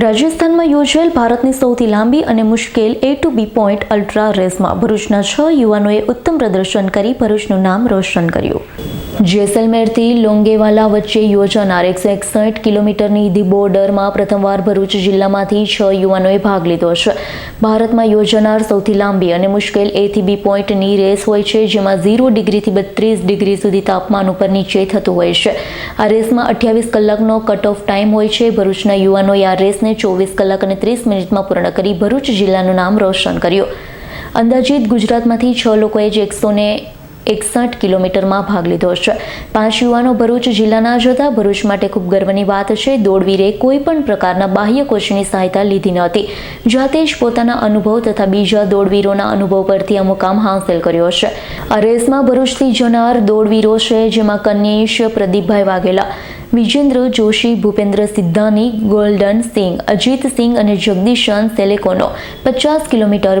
રાજસ્થાનમાં યોજાયેલ ભારતની સૌથી લાંબી અને મુશ્કેલ A to B point ultra રેસમાં ભરૂચના છ યુવાનોએ ઉત્તમ પ્રદર્શન કરી ભરૂચનું નામ રોશન કર્યું. જેસલમેરથી લોંગેવાલા વચ્ચે યોજાનાર એકસો એકસઠ કિલોમીટરની ધી બોર્ડરમાં પ્રથમવાર ભરૂચ જિલ્લામાંથી છ યુવાનોએ ભાગ લીધો છે. ભારતમાં યોજાનાર સૌથી લાંબી અને મુશ્કેલ એથી બી પોઈન્ટની રેસ હોય છે, જેમાં ઝીરો ડિગ્રીથી બત્રીસ ડિગ્રી સુધી તાપમાન ઉપર નીચે થતું હોય છે. આ રેસમાં અઠ્યાવીસ કલાકનો કટ ઓફ ટાઈમ હોય છે. ભરૂચના યુવાનોએ આ રેસને ચોવીસ કલાક અને ત્રીસ મિનિટમાં પૂર્ણ કરી ભરૂચ જિલ્લાનું નામ રોશન કર્યું. અંદાજિત ગુજરાતમાંથી છ લોકોએ જ એકસો એકસઠ કિલોમીટરમાં ભાગ લીધો છે. પાંચ યુવાનો ભરૂચ જિલ્લાના જ હતા ભરૂચ માટે ખૂબ ગર્વની વાત છે. દોડવીરે કોઈ પણ પ્રકારના બાહ્ય કોચની સહાયતા લીધી નહોતી જાતે જ પોતાના અનુભવ તથા બીજા દોડવીરોના અનુભવ પરથી આ મુકામ હાંસલ કર્યો છે. આ રેસમાં ભરૂચથી જનાર દોડવીરો છે, જેમાં કન્યેશ, પ્રદીપભાઈ વાઘેલા, વિજેન્દ્ર જોશી, ભૂપેન્દ્ર સિદ્ધાની, ગોલ્ડન સિંહ અજીત સિંહ અને જગદીશન સેલેકોનો પચાસ કિલોમીટર